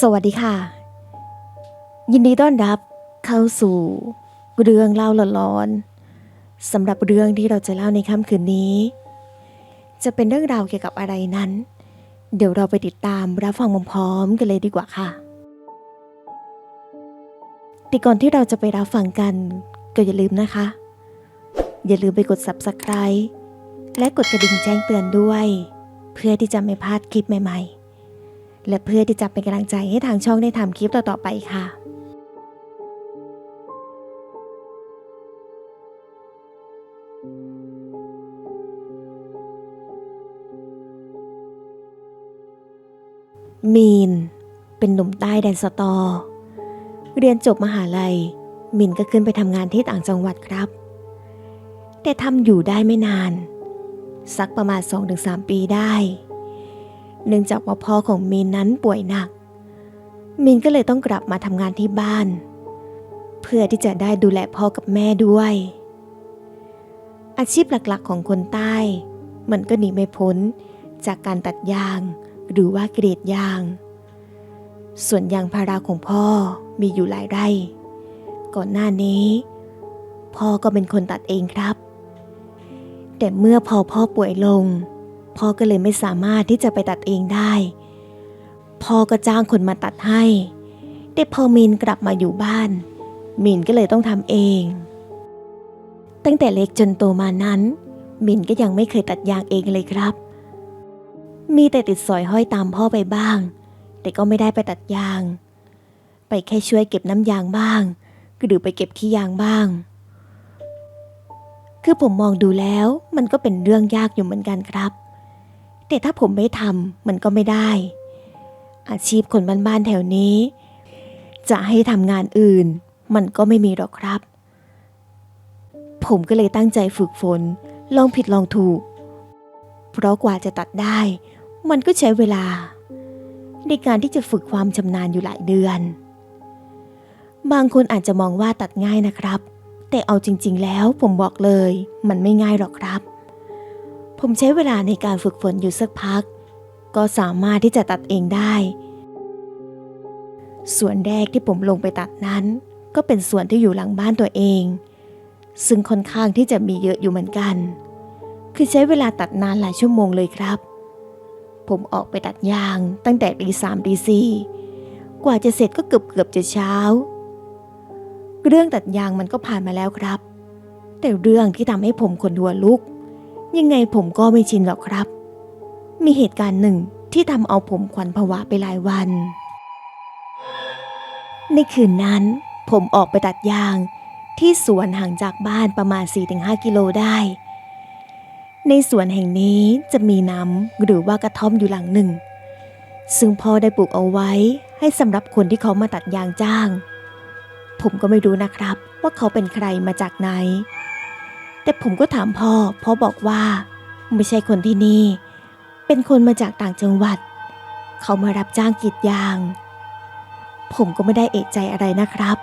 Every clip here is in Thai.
สวัสดีค่ะ ยินดีต้อนรับเข้าสู่เรื่องเล่าหลอนๆสำหรับเรื่องที่เราจะเล่าในค่ำคืนนี้ จะเป็นเรื่องราวเกี่ยวกับอะไรนั้น เดี๋ยวเราไปติดตามรับฟังพร้อมๆกันเลยดีกว่าค่ะแต่ก่อนที่เราจะไปรับฟังกันก็อย่าลืมนะคะ อย่าลืมไปกด subscribe และกดกระดิ่งแจ้งเตือนด้วย เพื่อที่จะไม่พลาดคลิปใหม่ ๆ และเพื่อที่จะเป็นกำลังใจให้ทางช่องได้ทำคลิปต่อๆไปค่ะมีน เป็นหนุ่มใต้แดนสตอ เรียนจบมหาลัย มินก็ขึ้นไปทำงานที่ต่างจังหวัดครับ แต่ทำอยู่ได้ไม่นาน สักประมาณ 2-3 ปีได้ เนื่องจากว่าพ่อของมินนั้นป่วยหนักมินก็เลยต้องกลับมาทำงานที่บ้าน เพื่อที่จะได้ดูแลพ่อกับแม่ด้วย อาชีพหลักๆของคนใต้ มันก็หนีไม่พ้นจากการตัดยาง หรือว่ากรีดยาง ส่วนยางพาราของพ่อมีอยู่หลายไร่ ก่อนหน้านี้ พ่อก็เป็นคนตัดเองครับ แต่เมื่อพอพ่อป่วยลง พ่อก็เลยไม่สามารถที่จะไปตัดเองได้ พ่อก็จ้างคนมาตัดให้แต่พอมินกลับมาอยู่บ้าน มินก็เลยต้องทำเอง ตั้งแต่เล็กจนโตมานั้น มินก็ยังไม่เคยตัดยางเองเลยครับ มีแต่ติดสอยห้อยตามพ่อไปบ้าง แต่ก็ไม่ได้ไปตัดยาง ไปแค่ช่วยเก็บน้ำยางบ้างหรือไปเก็บขี้ยางบ้าง คือผมมองดูแล้วมันก็เป็นเรื่องยากอยู่เหมือนกันครับ แต่ถ้าผมไม่ทำมันก็ไม่ได้ อาชีพคนบ้านๆแถวนี้ จะให้ทำงานอื่น มันก็ไม่มีหรอกครับ ผมก็เลยตั้งใจฝึกฝน ลองผิดลองถูก เพราะกว่าจะตัดได้ มันก็ใช้เวลา ในการที่จะฝึกความชำนาญอยู่หลายเดือน บางคนอาจจะมองว่าตัดง่ายนะครับ แต่เอาจริง ๆ แล้วผมบอกเลย มันไม่ง่ายหรอกครับ ผมใช้เวลาในการฝึกฝนอยู่สักพัก ก็สามารถที่จะตัดเองได้ ส่วนแรกที่ผมลงไปตัดนั้น ก็เป็นส่วนที่อยู่หลังบ้านตัวเอง ซึ่งค่อนข้างที่จะมีเยอะอยู่เหมือนกัน คือใช้เวลาตัดนานหลายชั่วโมงเลยครับ ผมออกไปตัดยางตั้งแต่ตีสามตีสี่กว่าจะเสร็จก็เกือบเกือบจะเช้า เรื่องตัดยางมันก็ผ่านมาแล้วครับ แต่เรื่องที่ทำให้ผมขนหัวลุก ยังไงผมก็ไม่ชินหรอกครับ มีเหตุการณ์หนึ่งที่ทำเอาผมขวัญผวาไปหลายวัน ในคืนนั้น ผมออกไปตัดยางที่สวนห่างจากบ้านประมาณ 4-5 กิโลได้ ในสวนแห่งนี้จะมีน้ำหรือว่ากระท่อมอยู่หลังหนึ่ง ซึ่งพ่อได้ปลูกเอาไว้ให้สำหรับคนที่เขามาตัดยางจ้าง ผมก็ไม่รู้นะครับว่าเขาเป็นใครมาจากไหน แต่ผมก็ถามพ่อ พ่อบอกว่า ไม่ใช่คนที่นี่ เป็นคนมาจากต่างจังหวัด เขามารับจ้างกรีดยาง ผมก็ไม่ได้เอะใจอะไรนะครับ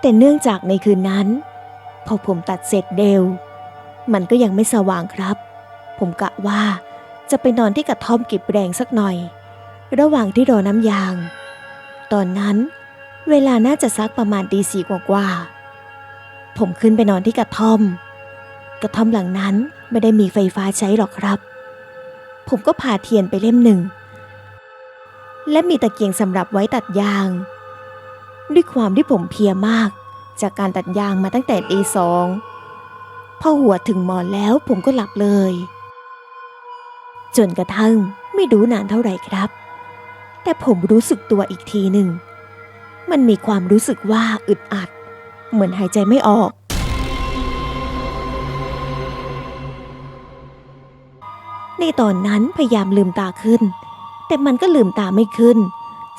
แต่เนื่องจากในคืนนั้น พอผมตัดเสร็จเร็ว มันก็ยังไม่สว่างครับ ผมกะว่าจะไปนอนที่กระท่อมเก็บแรงสักหน่อย ระหว่างที่รอน้ำยาง ตอนนั้นเวลาน่าจะสักประมาณตีสี่กว่าๆผมขึ้นไปนอนที่กระท่อม กระท่อมหลังนั้นไม่ได้มีไฟฟ้าใช้หรอกครับ ผมก็พาเทียนไปเล่มหนึ่ง และมีตะเกียงสำหรับไว้ตัดยาง ด้วยความที่ผมเพียมาก จากการตัดยางมาตั้งแต่ตีสองพอหัวถึงหมอนแล้วผมก็หลับเลย จนกระทั่งไม่รู้นานเท่าไหร่ครับ แต่ผมรู้สึกตัวอีกทีหนึ่ง มันมีความรู้สึกว่าอึดอัด เหมือนหายใจไม่ออก ในตอนนั้นพยายามลืมตาขึ้น แต่มันก็ลืมตาไม่ขึ้น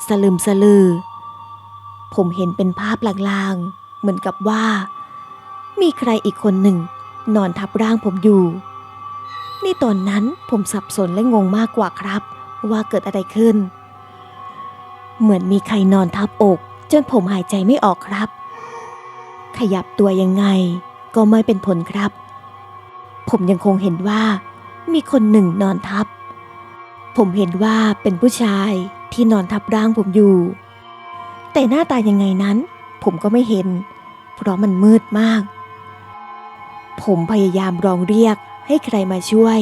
สลืมสลือ ผมเห็นเป็นภาพลางๆ เหมือนกับว่า มีใครอีกคนหนึ่ง นอนทับร่างผมอยู่ ในตอนนั้นผมสับสนและงงมากกว่าครับ ว่าเกิดอะไรขึ้น เหมือนมีใครนอนทับอก จนผมหายใจไม่ออกครับ ขยับตัวยังไง ก็ไม่เป็นผลครับ ผมยังคงเห็นว่า มีคนหนึ่งนอนทับ ผมเห็นว่าเป็นผู้ชายที่นอนทับร่างผมอยู่ แต่หน้าตายังไงนั้น ผมก็ไม่เห็น เพราะมันมืดมาก ผมพยายามร้องเรียกให้ใครมาช่วย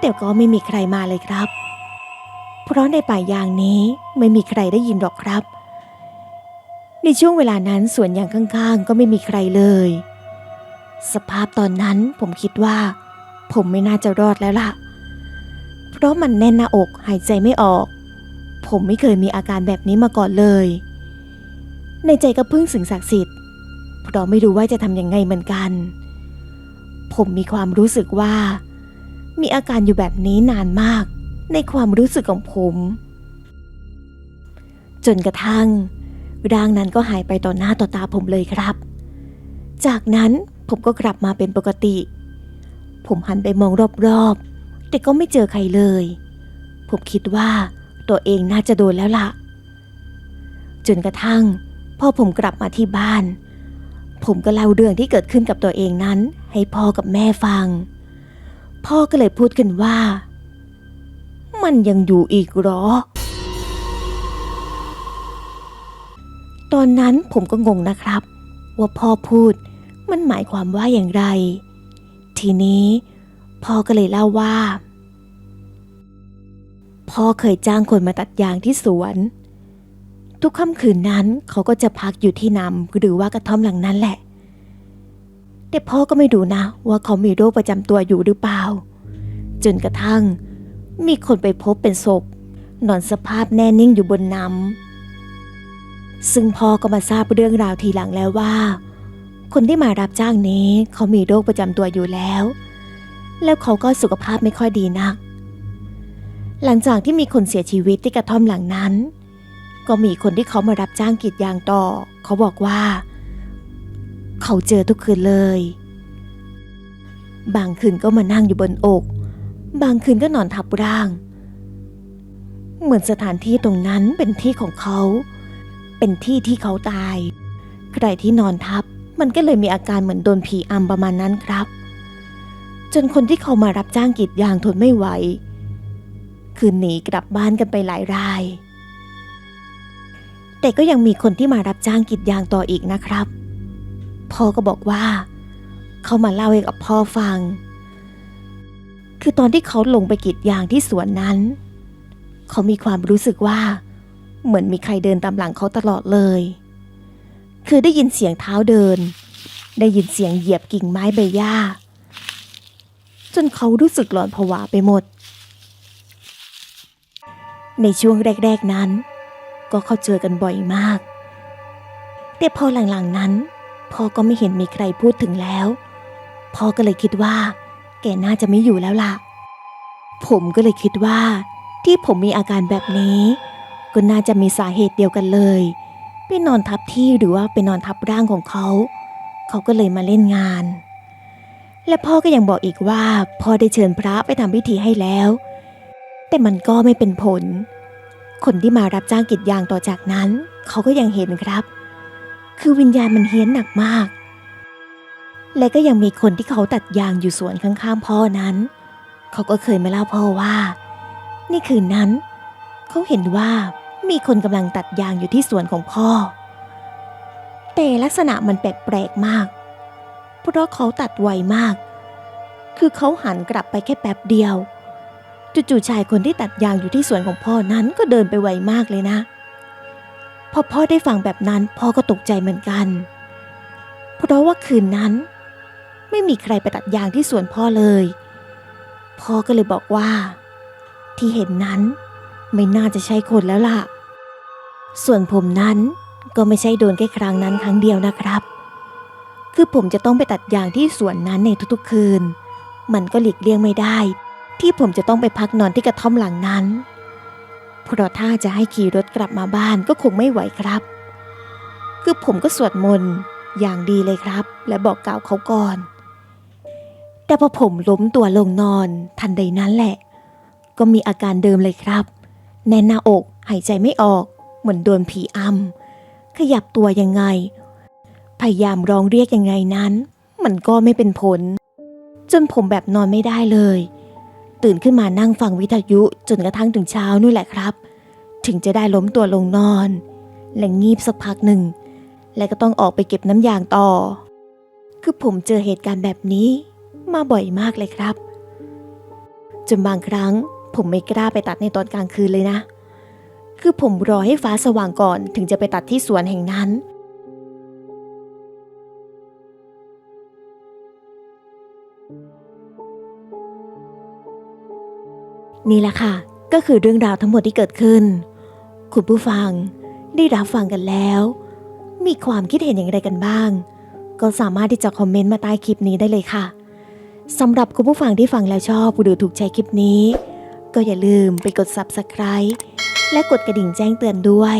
แต่ก็ไม่มีใครมาเลยครับ เพราะในป่ายางนี้ไม่มีใครได้ยินหรอกครับ ในช่วงเวลานั้นสวนยางข้างๆ ก็ไม่มีใครเลย สภาพตอนนั้นผมคิดว่า ผมไม่น่าจะรอดแล้วล่ะ เพราะมันแน่นหน้าอกหายใจไม่ออก ผมไม่เคยมีอาการแบบนี้มาก่อนเลย ในใจก็พึ่งสิ่งศักดิ์สิทธิ์ เพราะไม่รู้ว่าจะทำยังไงเหมือนกัน ผมมีความรู้สึกว่า มีอาการอยู่แบบนี้นานมาก ในความรู้สึกของผม จนกระทั่งร่างนั้นก็หายไปต่อหน้าต่อตาผมเลยครับ จากนั้นผมก็กลับมาเป็นปกติ ผมหันไปมองรอบๆ แต่ก็ไม่เจอใครเลย ผมคิดว่าตัวเองน่าจะโดนแล้วล่ะ จนกระทั่งพอผมกลับมาที่บ้าน ผมก็เล่าเรื่องที่เกิดขึ้นกับตัวเองนั้น ให้พ่อกับแม่ฟัง พ่อก็เลยพูดขึ้นว่า มันยังอยู่อีกหรอ ตอนนั้นผมก็งงนะครับ ว่าพ่อพูดมันหมายความว่าอย่างไร ทีนี้ พ่อก็เลยเล่าว่า พ่อเคยจ้างคนมาตัดยางที่สวน ทุกค่ำคืนนั้นเขาก็จะพักอยู่ที่นำหรือว่ากระท่อมหลังนั้นแหละ แต่พ่อก็ไม่ดูนะ ว่าเขามีโรคประจำตัวอยู่หรือเปล่า จนกระทั่ง มีคนไปพบเป็นศพ นอนสภาพแน่นิ่งอยู่บนน้ำซึ่งพ่อก็มาทราบเรื่องราวทีหลังแล้วว่า คนที่มารับจ้างนี้เขามีโรคประจำตัวอยู่แล้ว แล้วเขาก็สุขภาพไม่ค่อยดีนัก หลังจากที่มีคนเสียชีวิตที่กระท่อมหลังนั้น ก็มีคนที่เขามารับจ้างกรีดยางต่อ เขาบอกว่า เขาเจอทุกคืนเลย บางคืนก็มานั่งอยู่บนอก บางคืนก็นอนทับร่าง เหมือนสถานที่ตรงนั้นเป็นที่ของเขา เป็นที่ที่เขาตาย ใครที่นอนทับ มันก็เลยมีอาการเหมือนโดนผีอำประมาณนั้นครับ จนคนที่เขามารับจ้างกรีดยางทนไม่ไหว คืนหนีกลับบ้านกันไปหลายราย แต่ก็ยังมีคนที่มารับจ้างกรีดยางต่ออีกนะครับ พ่อก็บอกว่า เขามาเล่าให้กับพ่อฟัง คือตอนที่เขาลงไปกรีดยางที่สวนนั้น เขามีความรู้สึกว่า เหมือนมีใครเดินตามหลังเขาตลอดเลย คือได้ยินเสียงเท้าเดิน ได้ยินเสียงเหยียบกิ่งไม้ใบหญ้า จนเขารู้สึกหลอนผวาไปหมด ในช่วงแรกๆนั้น ก็เข้าเจอกันบ่อยมาก แต่พอหลังๆนั้น พ่อก็ไม่เห็นมีใครพูดถึงแล้ว พ่อก็เลยคิดว่า แกน่าจะไม่อยู่แล้วล่ะ ผมก็เลยคิดว่า ที่ผมมีอาการแบบนี้ ก็น่าจะมีสาเหตุเดียวกันเลย ไปนอนทับที่หรือว่าไปนอนทับร่างของเขา เขาก็เลยมาเล่นงาน และพ่อก็ยังบอกอีกว่าพ่อได้เชิญพระไปทำพิธีให้แล้ว แต่มันก็ไม่เป็นผล คนที่มารับจ้างกรีดยางต่อจากนั้น เขาก็ยังเห็นครับ คือวิญญาณมันเฮี้ยนหนักมาก และก็ยังมีคนที่เขาตัดยางอยู่สวนข้างๆพ่อนั้น เขาก็เคยมาเล่าพ่อว่า นี่คืนนั้น เขาเห็นว่า มีคนกำลังตัดยางอยู่ที่สวนของพ่อ แต่ลักษณะมันแปลกๆมาก เพราะเขาตัดไวมาก คือเขาหันกลับไปแค่แป๊บเดียว จู่ๆชายคนที่ตัดยางอยู่ที่สวนของพ่อนั้นก็เดินไปไวมากเลยนะ พอพ่อได้ฟังแบบนั้นพ่อก็ตกใจเหมือนกัน เพราะว่าคืนนั้น ไม่มีใครไปตัดยางที่สวนพ่อเลย พ่อก็เลยบอกว่า ที่เห็นนั้นไม่น่าจะใช่คนแล้วล่ะ ส่วนผมนั้นก็ไม่ใช่โดนแค่ครั้งนั้นครั้งเดียวนะครับ คือผมจะต้องไปตัดยางที่สวนนั้นในทุกๆคืน มันก็หลีกเลี่ยงไม่ได้ ที่ผมจะต้องไปพักนอนที่กระท่อมหลังนั้น เพราะถ้าจะให้ขี่รถกลับมาบ้านก็คงไม่ไหวครับ คือผมก็สวดมนต์อย่างดีเลยครับ และบอกกล่าวเขาก่อน แต่พอผมล้มตัวลงนอนทันใดนั้นแหละ ก็มีอาการเดิมเลยครับ แน่นหน้าอกหายใจไม่ออก เหมือนโดนผีอำขยับตัวยังไง พยายามร้องเรียกยังไงนั้น มันก็ไม่เป็นผล จนผมแบบนอนไม่ได้เลย ตื่นขึ้นมานั่งฟังวิทยุจนกระทั่งถึงเช้านู่นแหละครับ ถึงจะได้ล้มตัวลงนอน และงีบสักพักหนึ่ง และก็ต้องออกไปเก็บน้ำยางต่อ คือผมเจอเหตุการณ์แบบนี้ มาบ่อยมากเลยครับ จนบางครั้งผมไม่กล้าไปตัดในตอนกลางคืนเลยนะ คือผมรอให้ฟ้าสว่างก่อนถึงจะไปตัดที่สวนแห่งนั้น นี่แหละค่ะ ก็คือเรื่องราวทั้งหมดที่เกิดขึ้น คุณผู้ฟังได้รับฟังกันแล้ว มีความคิดเห็นอย่างไรกันบ้าง ก็สามารถที่จะคอมเมนต์มาใต้คลิปนี้ได้เลยค่ะสำหรับคุณผู้ฟังที่ฟังแล้วชอบหรือถูกใจคลิปนี้ ก็อย่าลืมไปกด subscribe และกดกระดิ่งแจ้งเตือนด้วย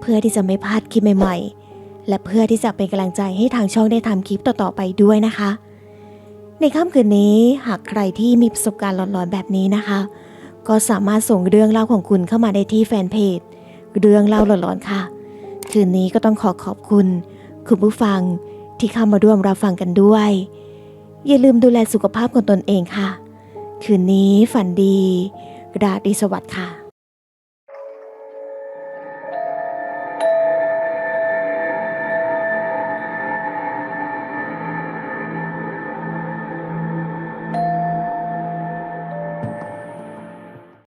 เพื่อที่จะไม่พลาดคลิปใหม่ๆ และเพื่อที่จะเป็นกำลังใจให้ทางช่องได้ทำคลิปต่อๆไปด้วยนะคะ ในค่ำคืนนี้หากใครที่มีประสบการณ์หลอนๆแบบนี้นะคะ ก็สามารถส่งเรื่องเล่าของคุณเข้ามาได้ที่แฟนเพจเรื่องเล่าหลอนๆค่ะ คืนนี้ก็ต้องขอขอบคุณ คุณผู้ฟังที่เข้ามาร่วมรับฟังกันด้วย อย่าลืมดูแลสุขภาพของตนเองค่ะ คืนนี้ฝันดี ราตรีสวัสดิ์ค่ะ